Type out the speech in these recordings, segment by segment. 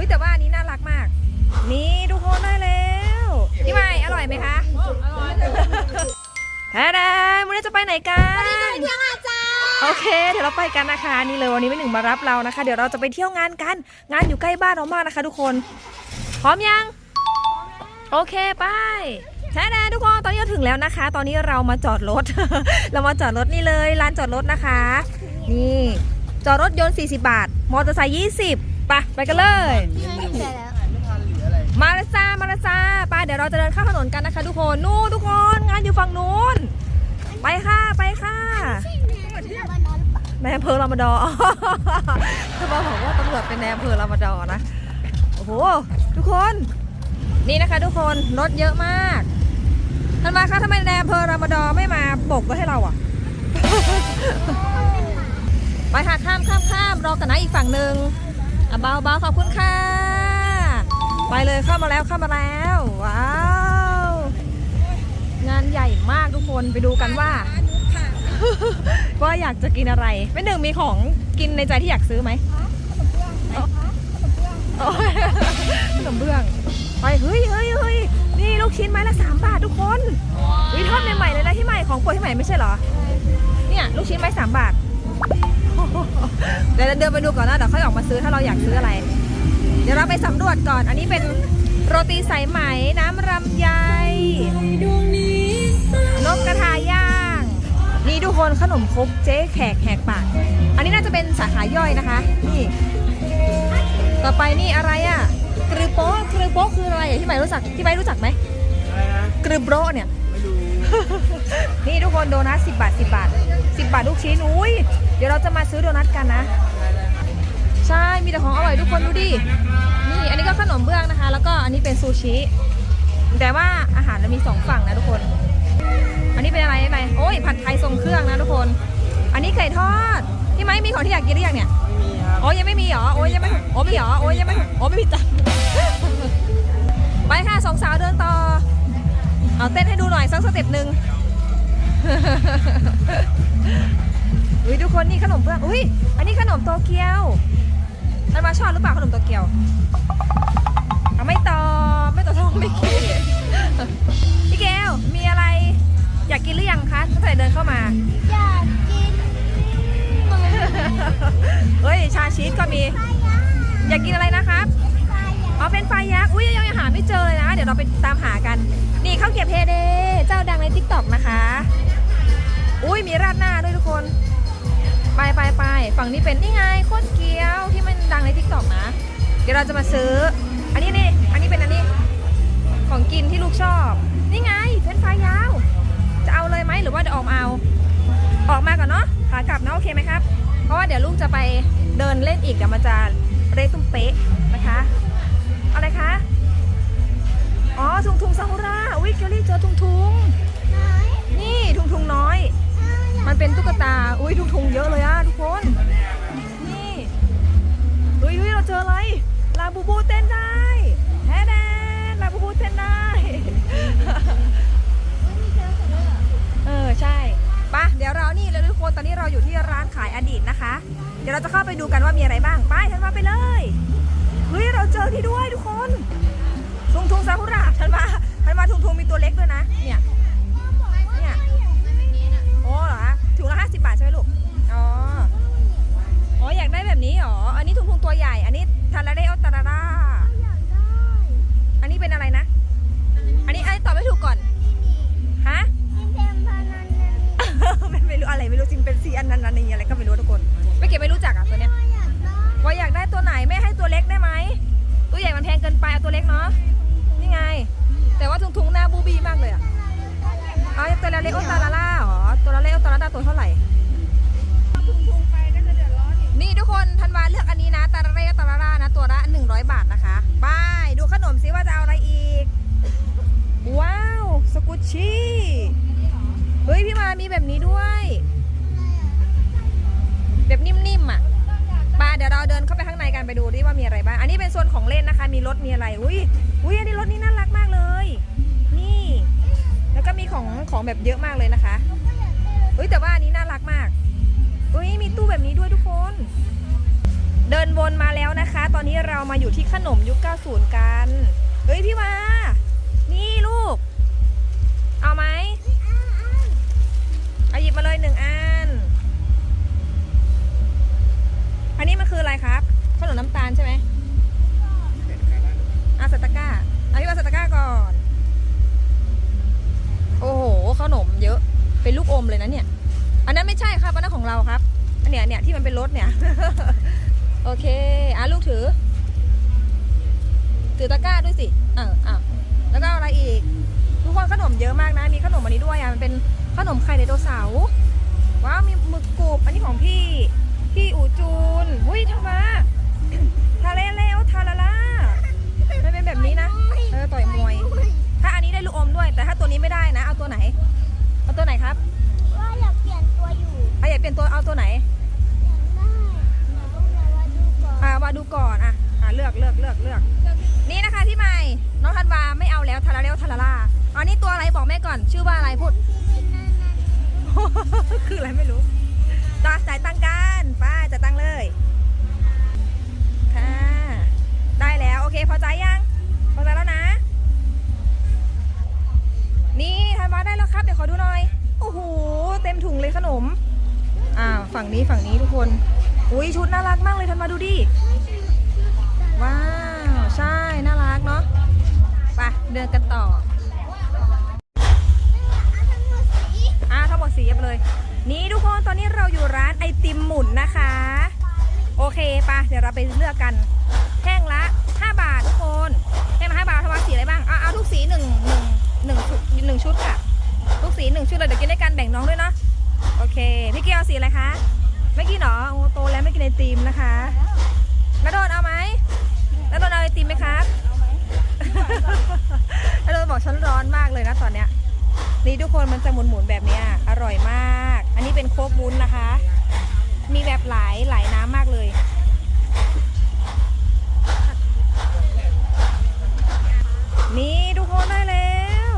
อุ้ยแต่ว่าอันนี้น่ารักมาก นี่ทุกคนได้แล้วพี่ใหม่อร่อยไหมคะอร่อยแท้ดาวันนี้จะไปไหนกันเที่ยวอาจารย์โอเค เดี๋ยวเราไปกันนะคะนี่เลยวันนี้ไม่หนึ่งมารับเรานะคะ เดี๋ยวเราจะไปเที่ยวงานกัน งานอยู่ใกล้บ้านเรามากนะคะ ทุกคน พร้อมยัง โอเคไปแท้แน่ทุกคนตอนนี้เราถึงแล้วนะคะ ตอนนี้เรามาจอดรถ เรามาจอดรถนี่เลยลานจอดรถนะคะ นี่จอดรถยนต์ 40 บาท มอเตอร์ไซค์20 ไปไปกันเลย มาล้วจ้ามาล้วจ้าไปเดี๋ยวเราจะเดินข้ามถนนกันนะคะทุกคน นู่นทุกคนงานอยู่ฝั่งนู้น ไปค่ะไปค่ะในอำเภอลามาดอร์ถ้าบอกว่าตำรวจเป็นในอำเภอลามาดอนะ โอ้โห ทุกคน นี่นะคะทุกคน รถเยอะมากท่านมาคะทำไมในอำเภอรามาดอไม่มาบกรถให้เราอะ ไปค่ะข้ามข้ามข้ามรอกันนะอีกฝั่งหนึ่ง อะเบาเบาขอบคุณค่ะ ไปเลยเข้ามาแล้วเข้ามาแล้ว ว้าว งานใหญ่มากทุกคนไปดูกันว่า ว่าอยากจะกินอะไรไม่หนึ่งมีของกินในใจที่อยากซื้อไหมโอ้ยขนมเบื้องไปเฮ้ยเฮ้ยเฮ้ยนี่ลูกชิ้นไม้ละสามบาททุกคนวิทอดใหม่ๆเลยนะที่ใหม่ของโปรดที่ใหม่ไม่ใช่เหรอ เนี่ยลูกชิ้นไม้สามบาท เดี๋ยวเราเดินไปดูก่อนนะเดี๋ยวค่อยออกมาซื้อถ้าเราอยากซื้ออะไร เดี๋ยวเราไปสำรวจก่อน อันนี้เป็นโรตีสายไหมน้ำรำไยนกกระทาย่าง นี่ทุกคนขนมครกเจ๊แขกแหกปาก อันนี้น่าจะเป็นสาขาย่อยนะคะ นี่ ต่อไปนี่อะไรอะ่ะกรึโป๊ะกรึโป๊ะคืออะไรอะที่ใหม่รู้จักที่ใหม่รู้จักไหมอะไรนะกรึโป๊ะเนี่ยไม่รู้นี่ทุกคนโดนัท10บาท10บาท10บาทลูกชิ้นอุ้ย เดี๋ยวเราจะมาซื้อโดนัทกันนะ ใช่ มีแต่ของอร่อยทุกคนดูดิ นี่อันนี้ก็ขนมเบื้องนะคะ แล้วก็อันนี้เป็นซูชิ แต่ว่าอาหารเรามีสองฝั่งนะทุกคน อันนี้เป็นอะไรไหมโอ้ยผัดไทยทรงเครื่องนะทุกคน อันนี้ไก่ทอดที่ไหมมีของที่อยากกินหรือยังเนี่ยไม่มีครับโอ้ยยังไม่มีเหรอ โอ้ยยังไม่โอ้มีเหรอ โอ้ยยังไม่โอ้ไม่มีจ้ะไปค่ะสองสาวเดินต่อ เอาเต้นให้ดูหน่อยสักสเต็ปหนึ่ง อุ้ยทุกคนนี่ขนมเบื้อง อุ้ยอันนี้ขนมโตเกียวท่านมาชอบหรือเปล่าขนมโตเกียวเอาไม่ตอบไม่ตอบท้องไม่กินพี่แก้วมีอะไรอยากกินหรือยังคะตั้งแต่เดินเข้ามา อยากกินเฮ้ยชาชีสก็มี อยากกินอะไรนะครับอ๋อเป็นไฟยักษ์อุ้ยยังหาไม่เจอเลยนะ เดี๋ยวเราไปตามหากัน นี่ข้าวเกรี๊ยวเฮเดเจ้าดังในทิกตอกนะคะ อุ้ยมีราดหน้าด้วยทุกคน ไปไปไปฝั่งนี้เป็นนี่ไงโคตรเกี๊ยวที่มันดังในทิกตอกนะ เดี๋ยวเราจะมาซื้อ อันนี้นี่ อันนี้เป็นอันนี้ ของกินที่ลูกชอบ นี่ไงเป็นไฟยาว จะเอาเลยไหมหรือว่าจะออกมาเอา ออกมาก่อนเนาะขากลับเนาะโอเคไหมครับ เพราะว่าเดี๋ยวลูกจะไปเดินเล่นอีกเดี๋ยวมันจะเละตุ้มเป๊ะนะคะอะไรคะอ๋อ ทุงทุงซากุระอุ้ยเกลลี่เจอทุงทุงนี่ทุงทุงน้อย มันเป็นตุ๊กตา อุ้ยทุงทุงเยอะเลยอะทุกคน นี่อุ้ยอุ้ยเราเจออะไร ลาบูบูเต้นได้แฮแดนลาบูบูเต้นได้เออใช่ปะเดี๋ยวเรานี่เลยทุกคนตอนนี้เราอยู่ที่ร้านขายอดีตนะคะ เดี๋ยวเราจะเข้าไปดูกันว่ามีอะไรบ้าง ไปฉันมาไปเลยเฮ้ยเราเจอที่ด้วยทุกคนทุงทุงซากุระฉันมาฉันมาทุงทุงมีตัวเล็กด้วยนะเนี่ย ถุงละห้าสิบบาทใช่ไหมลูก อ๋อ อ๋ออยากได้แบบนี้เหรอ อันนี้ทุงทุงตัวใหญ่ อันนี้ทาราเรโอตาราราอันนี้เป็นอะไรนะ อันนี้อันนี้ตอบไม่ถูกก่อน ฮะมันไม่รู้อะไรไม่รู้จริงเป็นซีอันนั้นอันนี้อะไรก็ไม่รู้ทุกคน ไม่เก็บไม่รู้จักอะตัวเนี้ยว่าอยากได้ตัวไหนไม่ให้ตัวเล็กได้ไหม ตัวใหญ่มันแพงเกินไปเอาตัวเล็กเนาะ นี่ไง แต่ว่าทุงๆหน้าบูบีมากเลยอะเอาตัวเล็กโอตาลา ตาลาล่าตัวเท่าไหร่นี่ทุกคนธันวาเลือกอันนี้นะตาลาเล่ตาลาล่านะ ตัวละ 100 บาทนะคะไปดูขนมซิว่าจะเอาอะไรอีก ว้าว สกุชชี่เฮ้ย พี่มามีแบบนี้ด้วย แบบนิ่มๆอะปาเดี๋ยวเราเดินเข้าไปข้างในกันไปดูดิว่ามีอะไรบ้าง อันนี้เป็นโซนของเล่นนะคะ มีรถมีอะไร อุ้ยอุ้ยอันนี้รถนี่น่ารักมากเลย นี่ แล้วก็มีของของแบบเยอะมากเลยนะคะ อุ้ยแต่ว่าอันนี้น่ารักมากอุ้ยมีตู้แบบนี้ด้วยทุกคน เดินวนมาแล้วนะคะ ตอนนี้เรามาอยู่ที่ขนมยุค 90 กัน เฮ้ยพี่วา มเลยนะเนี่ย อันนั้นไม่ใช่ครับ อันนั้นของเราครับอันเนี้ยเนี่ยที่มันเป็นรถเนี่ย โอเค อะลูกถือ ถือตะกร้าด้วยสิ เอออะแล้วก็อะไรอีก ทุกคนขนมเยอะมากนะ มีขนมอันนี้ด้วยอะ มันเป็นขนมไข่ไดโนเสาร์ว้าว มีหมึกกรุบ อันนี้ของพี่ พี่อูจูนหุ้ยทำไมทาเลเลวทาลาล่ามันเป็นแบบนี้นะ เออ ต่อยมวย ถ้าอันนี้ได้ลูกอมด้วย แต่ถ้าตัวนี้ไม่ได้นะ เอาตัวไหน ครับว่าอยากเปลี่ยนตัวอยู่เอาอยากเปลี่ยนตัวเอาตัวไหนอยากได้หนูต้องมาว่าดูก่อนอ่ามาดูก่อนอะอ่าเลือกเลือกเลือกเลือกนี่นะคะที่ใหม่น้องธันวาไม่เอาแล้วทาราเรลทาราล่าอันนี้ตัวอะไรบอกแม่ก่อน ชื่อว่าอะไรพูด คืออะไรไม่รู้จ่าจ่ายตังค์กันป้าจ่ายตังค์เลย ค่ะ ได้แล้วโอเคพอใจยัง พอใจแล้วนะ นี่ธันวาได้แล้วครับ เดี๋ยวขอดูหน่อย โอ้โห เต็มถุงเลยขนม อ่า ฝั่งนี้ฝั่งนี้ทุกคน อุ้ยชุดน่ารักมากเลยธันวาดูดิ ว้าว ใช่ น่ารักเนาะ ไปเดินกันต่อ อ่าทั้งหมดสีเย็บเลย นี่ทุกคนตอนนี้เราอยู่ร้านไอติมหมุนนะคะ โอเคปะเดี๋ยวเราไปเลือกกันแท่งละ 5 บาททุกคนแท่งละ5บาททว่าสีอะไรบ้าง เอาเอาทุกสีหนึ่งหนึ่งหนึ่งชุดหนึ่งชุดค่ะ สีหนึ่งชุดเลยเดี๋ยวกินด้วยกันแบ่งน้องด้วยเนาะโอเค พี่เกียวสีอะไรคะไม่กินเหรอโอโตแล้วไม่กินไอติมนะคะแล้วโดนเอาไหมแล้วโดนเอาไอติมไหมครับแล้วโดนบอกฉันร้อนมากเลยนะตอนเนี้ยนี่ทุกคนมันจะหมุนๆแบบเนี้ยอร่อยมาก อันนี้เป็นโคกวุ้นนะคะ มีแบบหลายหลายน้ำมากเลย นี่ทุกคนได้แล้ว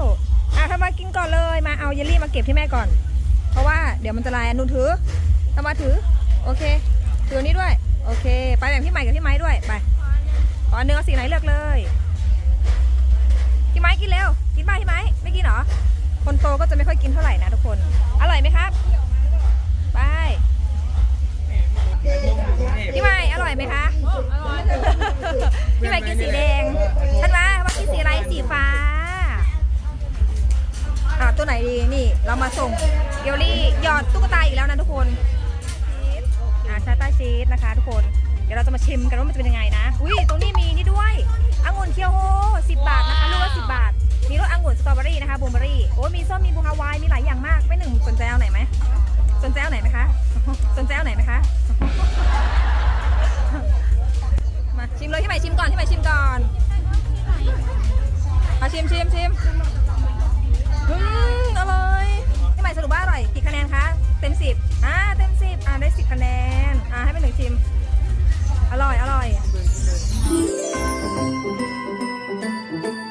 อะทำมากินก่อนเลย มาเอาเยลลี่มาเก่อน เพราะว่าเดี๋ยวมันจะลายอันนุนถือทำมาถือ โอเค ถืออนนี้ด้วย โอเค ไปแบ่งพี่ใหม่กับพี่ไม้ด้วย ไปขอเนื้อสีไหนเลือกเลย พี่ไม้กินเร็ว กินบ้าพี่ไม้ ไม่กินเหรอ คนโตก็จะไม่ค่อยกินเท่าไหร่นะทุกคน อร่อยไหมครับ ไป พี่ไม้อร่อยไหมคะ พี่ไม้กินสีแดงท่านว่าว่ากินสีอะไร สีฟ้า ตัวไหนดีนี่เรามาส่งเกลลี่หยอดตุ๊กตาอีกแล้วนะทุกคนอ่าชาต้าชีสนะคะ ทุกคนเดี๋ยวเราจะมาชิมกันว่ามันจะเป็นยังไงนะอุ้ยตรงนี้มีนี่ด้วยองุ่นเคียวโฮ10บาทนะคะลูกละ10บาท มีรสองุ่นสตรอเบอรี่นะคะบลูเบอรี่โอ้มีส้มมีบูฮาวายมีหลายอย่างมากไม่หนึ่งสนใจเอาไหนไหมสนใจเอาไหนไหมคะสนใจเอาไหนไหมคะมาชิมเลยที่ใหม่ชิมก่อนที่ใหม่ชิมก่อนมาชิมชิมชิม สรุปว่าอร่อยกี่คะแนนคะเต็มสิบอ่าเต็มสิบอ่าได้สิบคะแนนอ่าให้เป็นหนึ่งชิม อร่อยอร่อย